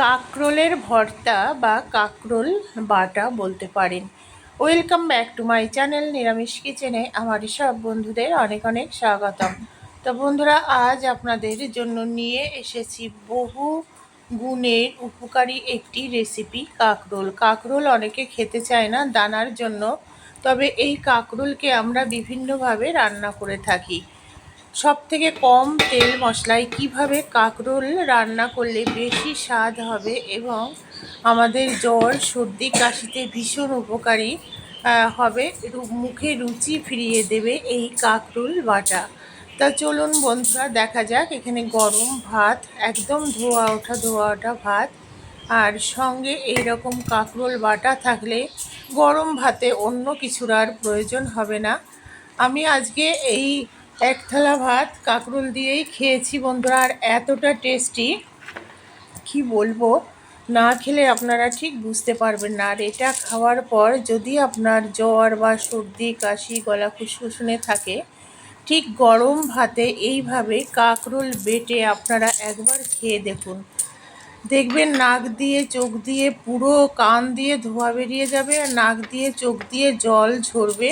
কাকরোলের ভর্তা বা কাকরোল বাটা বলতে পারেন। Welcome back to my channel নিরামিষ কিচেনে। আমার সব বন্ধুদের অনেক অনেক স্বাগতম। তো বন্ধুরা, আজ আপনাদের জন্য নিয়ে এসেছি বহু গুণের উপকারী একটি রেসিপি কাকরোল। কাকরোল অনেকে খেতে চায় না দানার জন্য, তবে এই কাকরোলকে আমরা বিভিন্নভাবে রান্না করে থাকি। সব থেকে কম তেল মশলায় কীভাবে কাঁকরোল রান্না করলে বেশি স্বাদ হবে এবং আমাদের জ্বর, সর্দি, কাশিতে ভীষণ উপকারী হবে? মুখে রুচি ফিরিয়ে দেবে এই কাঁকরোল বাটা। তা চলুন বন্ধুরা, দেখা যাক। এখানে গরম ভাত, একদম ধোয়া ওঠা ধোয়া ওঠা ভাত। আর সঙ্গে এই রকম কাঁকরোল বাটা থাকলে গরম ভাতে অন্য কিছুর আর প্রয়োজন হবে না। আমি আজকে এই এক থালা ভাত কাঁকরোল দিয়েই খেয়েছি বন্ধুরা, আর এতটা টেস্টি কি বলব? না খেলে আপনারা ঠিক বুঝতে পারবেন না। আর এটা খাওয়ার পর যদি আপনার জ্বর বা সর্দি, কাশি, গলা খুসখুসনে থাকে, ঠিক গরম ভাতে এইভাবে কাঁকরোল বেটে আপনারা একবার খেয়ে দেখুন। দেখবেন নাক দিয়ে চোখ দিয়ে পুরো কান দিয়ে ধোয়া বেরিয়ে যাবে আর নাক দিয়ে চোখ দিয়ে জল ঝরবে।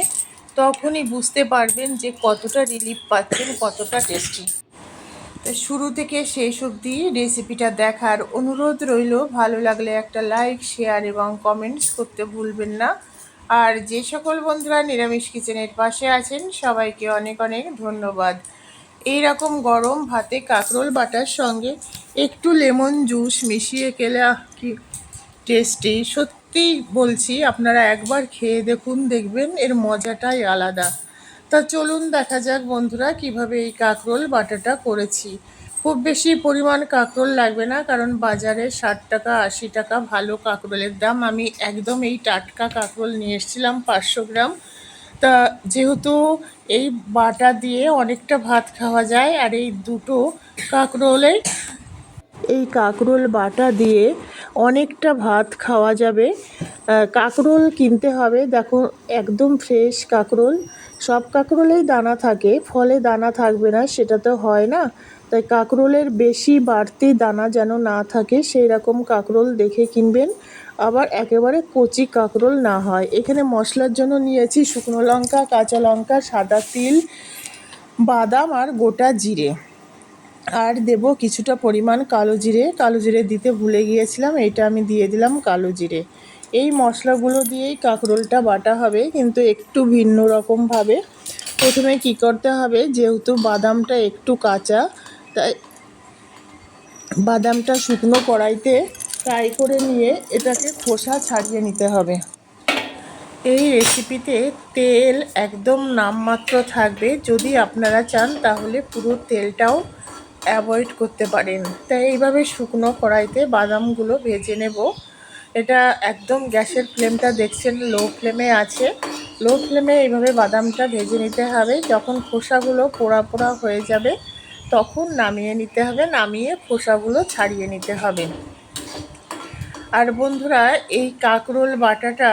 তখনই বুঝতে পারবেন যে কতটা রিলিফ পাচ্ছেন, কতটা টেস্টি শুরু থেকে শেষ অবধি রেসিপিটা দেখার অনুরোধ রইল। ভালো লাগলে একটা লাইক শেয়ার এবং কমেন্টস করতে ভুলবেন না। আর যে সকল বন্ধুরা নিরামিষ কিচেনের পাশে আছেন, সবাইকে অনেক অনেক ধন্যবাদ। এই রকম গরম ভাতে কাঁকরোল বাটার সঙ্গে একটু লেমন জুস মিশিয়ে খেলে কি টেস্টি সত্যি বলছি, আপনারা একবার খেয়ে দেখুন, দেখবেন এর মজাটাই আলাদা। তা চলুন দেখা যাক বন্ধুরা কীভাবে এই কাঁকরোল বাটাটা করেছি। খুব বেশি পরিমাণ কাঁকরোল লাগবে না, কারণ বাজারে ষাট টাকা, আশি টাকা ভালো কাঁকরোলের দাম। আমি একদম এই টাটকা কাঁকরোল নিয়ে এসেছিলাম পাঁচশো গ্রাম। তা যেহেতু এই বাটা দিয়ে অনেকটা ভাত খাওয়া যায়, আর এই দুটো কাঁকরোলে এই কাঁকরোল বাটা দিয়ে অনেকটা ভাত খাওয়া যাবে। কাঁকরোল কিনতে হবে। দেখো, একদম ফ্রেশ কাঁকরোল। সব কাঁকরোলেই দানা থাকে, ফলে দানা থাকবে না, সেটা তো হয় না। তাই কাঁকরোলের বেশি বাড়তি দানা যেন না থাকে সেই রকম কাঁকরোল দেখে কিনবেন। আবার একেবারে কচি কাঁকরোল না হয়। এখানে মশলার জন্য নিয়েছি শুকনো লঙ্কা, কাঁচা লঙ্কা, সাদা তিল, বাদাম আর গোটা জিরে। আর দেব কিছুটা পরিমাণ কালো জিরে। কালো জিরে দিতে ভুলে গিয়েছিলাম, এটা আমি দিয়ে দিলাম কালো জিরে। এই মশলাগুলো দিয়েই কাঁকরোলটা বাটা হবে, কিন্তু একটু ভিন্ন রকমভাবে প্রথমে কি করতে হবে, যেহেতু বাদামটা একটু কাঁচা, তাই বাদামটা শুকনো কড়াইতে ফ্রাই করে নিয়ে এটাকে খোসা ছাড়িয়ে নিতে হবে। এই রেসিপিতে তেল একদম নামমাত্র থাকবে। যদি আপনারা চান, তাহলে পুরো তেলটাও অ্যাভয়েড করতে পারেন। তাই এইভাবে শুকনো কড়াইতে বাদামগুলো ভেজে নেব। এটা একদম গ্যাসের ফ্লেমটা দেখছেন, লো ফ্লেমে আছে। লো ফ্লেমে এইভাবে বাদামটা ভেজে নিতে হবে। যখন খোসাগুলো পোড়া পোড়া হয়ে যাবে, তখন নামিয়ে নিতে হবে। নামিয়ে খোসাগুলো ছাড়িয়ে নিতে হবে। আর বন্ধুরা, এই কাকরোল বাটাটা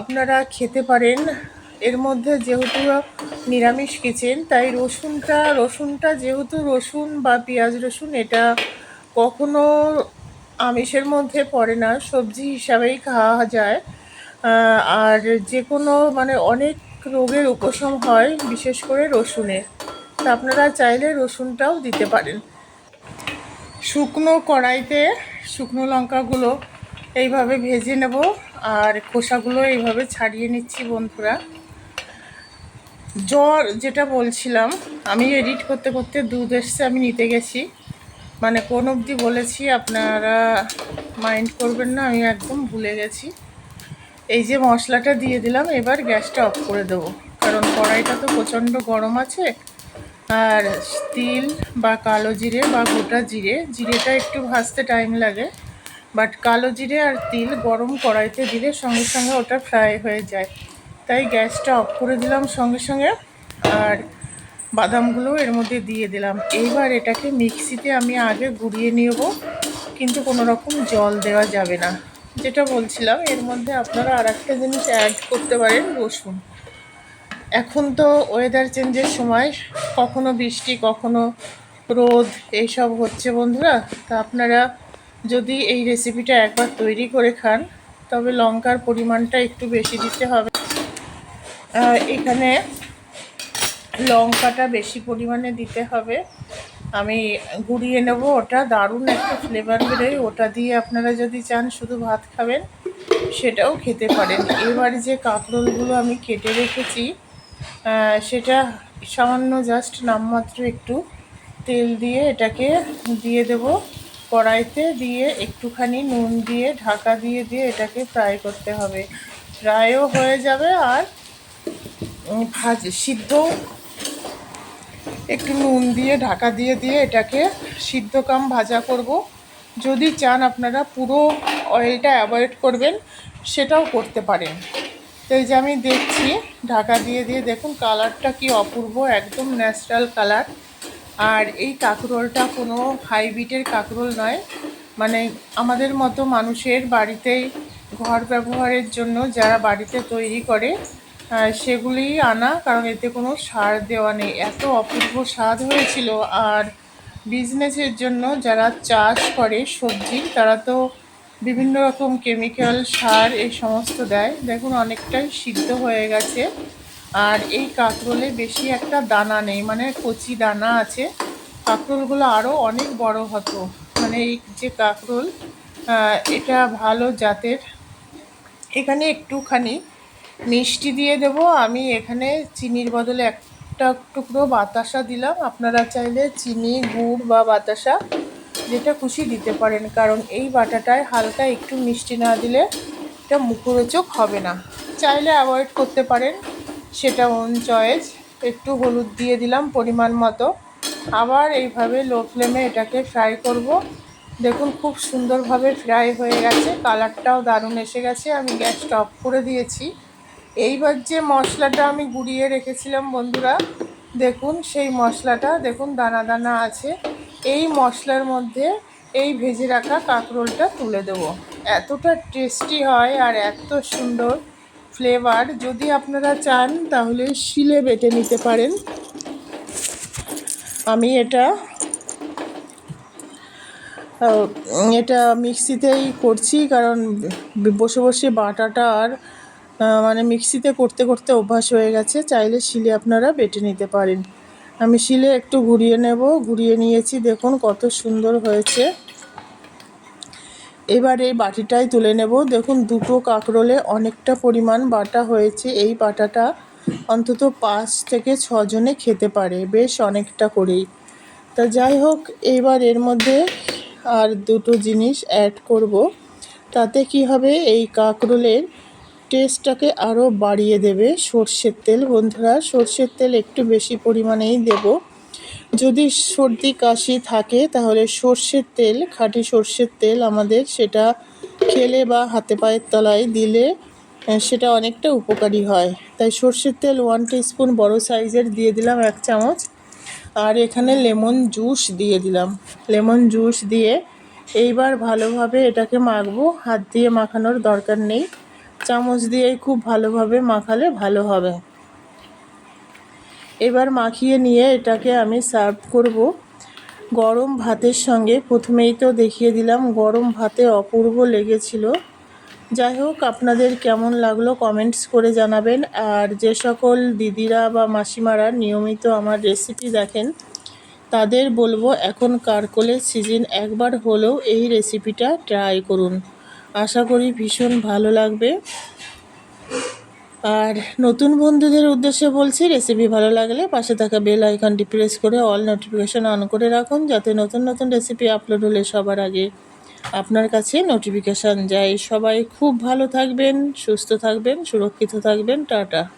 আপনারা খেতে পারেন। এর মধ্যে যেহেতু নিরামিষ কিচেন, তাই রসুনটা রসুনটা যেহেতু রসুন বা পেঁয়াজ রসুন, এটা কখনো আমিষের মধ্যে পড়ে না, সবজি হিসাবেই খাওয়া যায়। আর যে কোনো মানে অনেক রোগের উপশম হয়, বিশেষ করে রসুনে। তা আপনারা চাইলে রসুনটাও দিতে পারেন। শুকনো কড়াইতে শুকনো লঙ্কাগুলো এইভাবে ভেজে নেব, আর খোসাগুলো এইভাবে ছাড়িয়ে নিচ্ছি বন্ধুরা। জ্বর যেটা বলছিলাম, আমি এডিট করতে করতে দুধ এসছে আমি নিতে গেছি। মানে কোন অবধি বলেছি, আপনারা মাইন্ড করবেন না, আমি একদম ভুলে গেছি। এই যে মশলাটা দিয়ে দিলাম, এবার গ্যাসটা অফ করে দেবো। কারণ কড়াইটা তো প্রচণ্ড গরম আছে, আর তিল বা কালো জিরে বা গোটা জিরে, জিরেটা একটু ভাজতে টাইম লাগে। বাট কালো জিরে আর তিল গরম কড়াইতে দিলে সঙ্গে সঙ্গে ওটা ফ্রাই হয়ে যায়। তাই গ্যাসটা অফ করে দিলাম সঙ্গে সঙ্গে আর বাদামগুলো এর মধ্যে দিয়ে দিলাম। এইবার এটাকে মিক্সিতে আমি আগে গুঁড়িয়ে নেব, কিন্তু কোনো রকম জল দেওয়া যাবে না। যেটা বলছিলাম, এর মধ্যে আপনারা আর একটা জিনিস অ্যাড করতে পারেন, রসুন। এখন তো ওয়েদার চেঞ্জের সময়, কখনো বৃষ্টি, কখনো রোদ, এইসব হচ্ছে বন্ধুরা। তা আপনারা যদি এই রেসিপিটা একবার তৈরি করে খান, তবে লঙ্কার পরিমাণটা একটু বেশি দিতে হবে। এখানে লঙ্কাটা বেশি পরিমাণে দিতে হবে। আমি গুঁড়িয়ে নেব ওটা, দারুণ একটা ফ্লেভার বেরোয়। ওটা দিয়ে আপনারা যদি চান শুধু ভাত খাবেন, সেটাও খেতে পারেন। এবার যে কাঁকরোলগুলো আমি কেটে রেখেছি সেটা সামান্য জাস্ট নামমাত্র একটু তেল দিয়ে এটাকে দিয়ে দেব। কড়াইতে দিয়ে একটুখানি নুন দিয়ে, ঢাকা দিয়ে দিয়ে এটাকে ফ্রাই করতে হবে। ফ্রাইও হয়ে যাবে আর ভাজ, সিদ্ধ। একটু নুন দিয়ে, ঢাকা দিয়ে দিয়ে এটাকে সিদ্ধ কাম ভাজা করব। যদি চান আপনারা পুরো অয়েলটা অ্যাভয়েড করবেন, সেটাও করতে পারেন। তো এই যে আমি দেখছি, ঢাকা দিয়ে দিয়ে দেখুন কালারটা কি অপূর্ব, একদম ন্যাচারাল কালার আর এই কাঁকরোলটা কোনো হাইব্রিডের কাঁকরোল নয়। মানে আমাদের মতো মানুষের বাড়িতেই ঘর ব্যবহারের জন্য যারা বাড়িতে তৈরি করে সেগুলি আনা, কারণ এতে কোনো সার দেওয়া নেই। এত অপূর্ব স্বাদ হয়েছিল। আর বিজনেসের জন্য যারা চাষ করে সবজি, তারা তো বিভিন্ন রকম কেমিক্যাল সার, এই সমস্ত দেয়। দেখুন, অনেকটাই সিদ্ধ হয়ে গেছে। আর এই কাঁকরোলে বেশি একটা দানা নেই মানে কচি দানা আছে। কাঁকরোলগুলো আরও অনেক বড় হতো। মানে এই যে কাঁকরোল এটা ভালো জাতের। এখানে একটুখানি মিষ্টি দিয়ে দেব। আমি এখানে চিনির বদলে একটা টুকরো বাতাসা দিলাম। আপনারা চাইলে চিনি, গুড় বা বাতাসা যেটা খুশি দিতে পারেন, কারণ এই বাটাটায় হালকা একটু মিষ্টি না দিলে এটা মুখরোচক হবে না। চাইলে অ্যাভয়েড করতে পারেন। সেটা ওন চয়েস একটু হলুদ দিয়ে দিলাম পরিমাণ মতো। আবার এইভাবে লো ফ্লেমে এটাকে ফ্রাই করব। দেখুন খুব সুন্দরভাবে ফ্রাই হয়ে গেছে। কালারটাও দারুণ এসে গেছে। আমি গ্যাসটা অফ করে দিয়েছি। এইবার যে মশলাটা আমি গুঁড়িয়ে রেখেছিলাম বন্ধুরা, দেখুন সেই মশলাটা, দেখুন দানা দানা আছে। এই মশলার মধ্যে এই ভেজে রাখা কাঁকরোলটা তুলে দেবো। এতটা টেস্টি হয় আর এত সুন্দর ফ্লেভার। যদি আপনারা চান, তাহলে শিলে বেটে নিতে পারেন। আমি এটা এটা মিক্সিতেই করছি, কারণ বসে বসে বাটাটা আর মানে মিক্সিতে করতে করতে অভ্যাস হয়ে গেছে। চাইলে শিলে আপনারা বেটে নিতে পারেন। আমি শিলে একটু ঘুরিয়ে নেব। ঘুরিয়ে নিয়েছি, দেখুন কত সুন্দর হয়েছে। এবার এই বাটিটাই তুলে নেব। দেখুন দুটো কাঁকরোলে অনেকটা পরিমাণ বাটা হয়েছে। এই বাটাটা অন্তত পাঁচ থেকে ছজনে খেতে পারে, বেশ অনেকটা করেই। তা যাই হোক এইবার এর মধ্যে আর দুটো জিনিস অ্যাড করব। তাতে কি হবে? এই কাঁকরোলের টেস্টটাকে আরও বাড়িয়ে দেবে সর্ষের তেল। বন্ধুরা, সর্ষের তেল একটু বেশি পরিমাণেই দেব। যদি সর্দি কাশি থাকে, তাহলে সর্ষের তেল, খাঁটি সর্ষের তেল আমাদের সেটা খেলে বা হাতে পায়ের তলায় দিলে সেটা অনেকটা উপকারী হয়। তাই সর্ষের তেল ওয়ান স্পুন বড় সাইজের দিয়ে দিলাম এক চামচ। আর এখানে লেমন জুস দিয়ে দিলাম। লেমন জুস দিয়ে এইবার ভালোভাবে এটাকে মাখবো। হাত দিয়ে মাখানোর দরকার নেই। চামচ দিয়েই খুব ভালোভাবে মাখালে ভালো হবে। এবার মাখিয়ে নিয়ে এটাকে আমি সার্ভ করব। গরম ভাতের সঙ্গে প্রথমেই তো দেখিয়ে দিলাম গরম ভাতে অপূর্ব লেগেছিল। যাই হোক, আপনাদের কেমন লাগল কমেন্টস করে জানাবেন। আর যে সকল দিদিরা বা মাসিমারা নিয়মিত আমার রেসিপি দেখেন, তাদের বলব এখন কারকলের সিজন একবার হলেও এই রেসিপিটা ট্রাই করুন। আশা করি ভীষণ ভালো লাগবে। আর নতুন বন্ধুদের উদ্দেশ্যে বলছি রেসিপি ভালো লাগলে পাশে থাকা বেল আইকনটি প্রেস করে অল নোটিফিকেশন অন করে রাখুন, যাতে নতুন নতুন রেসিপি আপলোড হলে সবার আগে আপনার কাছে নোটিফিকেশান যায়। সবাই খুব ভালো থাকবেন, সুস্থ থাকবেন, সুরক্ষিত থাকবেন। টাটা।